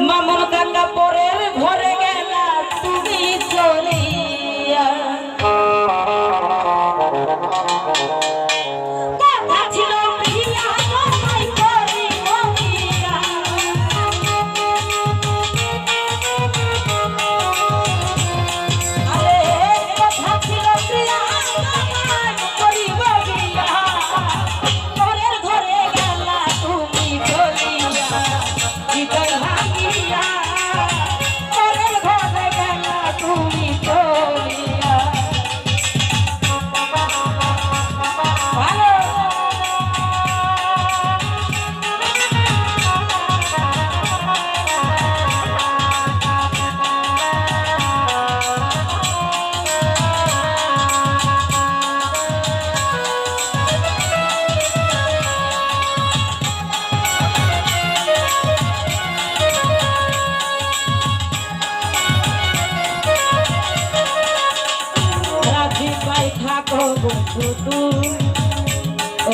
মামুন কাকা পরে শুধু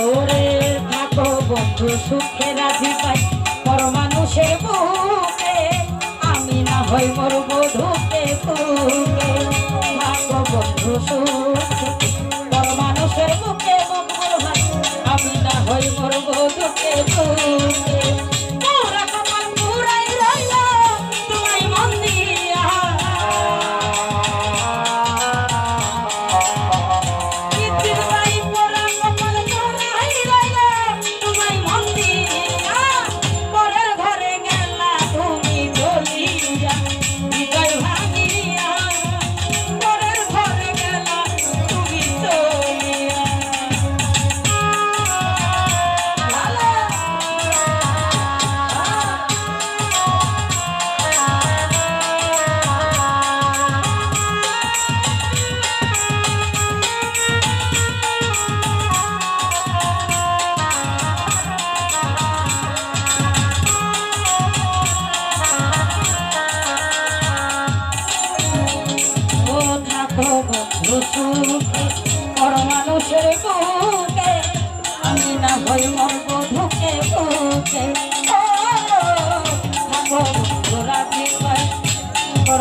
ওরে থাকো বন্ধু, সুখে রাজি পাই। পর মানুষের বুকে আমি না হই মর বধুকে তুকে থাকো বন্ধু পর মানুষের বুকে বন্ধু আমি না হই মর বধুকে তুকে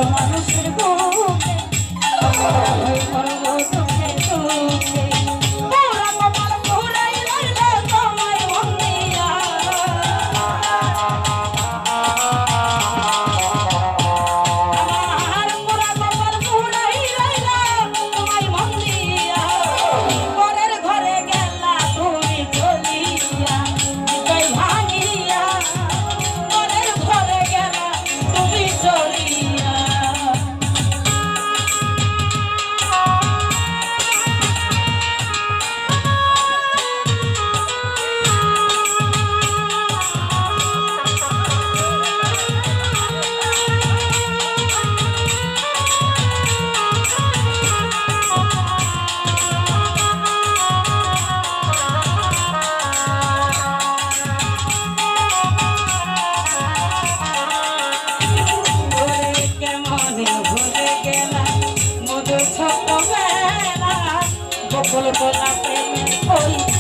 আমার ছোটবেলা বকুল গোলাপের ওই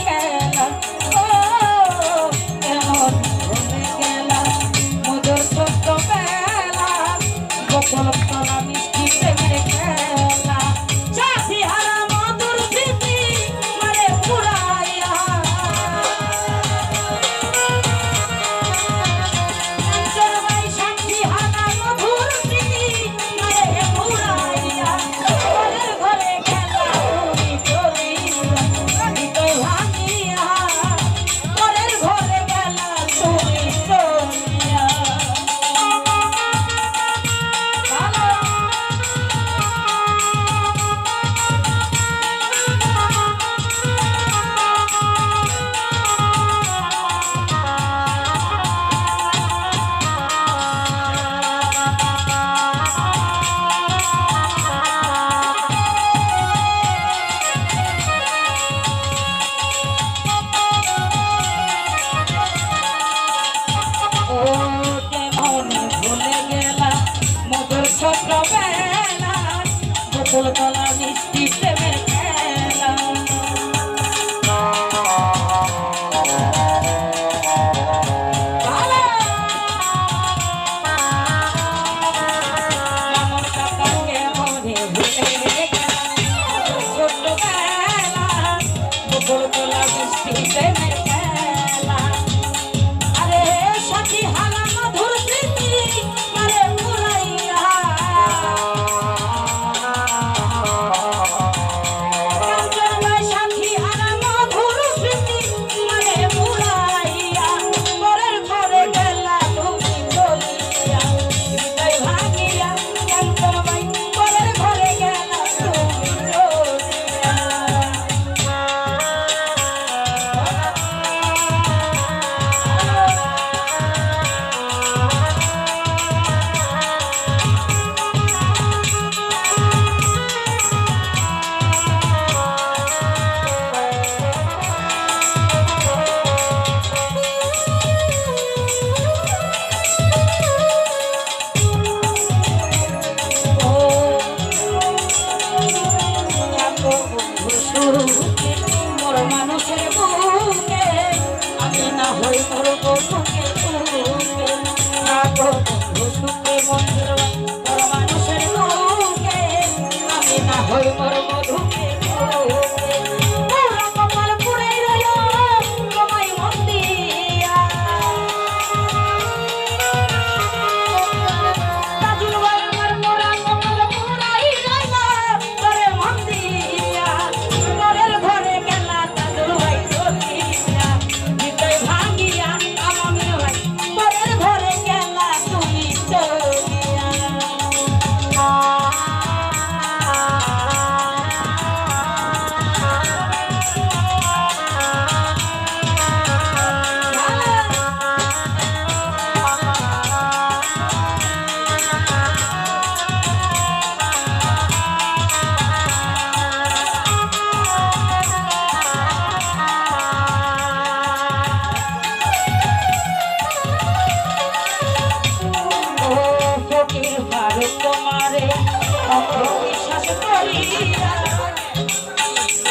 সকল কলা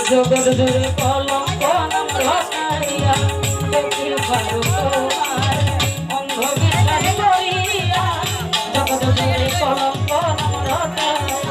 জগৎ জুড়ে কলম কলম রসাইয়া দক্ষিণ পারো তোমার অন্ধবিশ্বাস করিয়া জগৎ জুড়ে কলম কলম রসাইয়া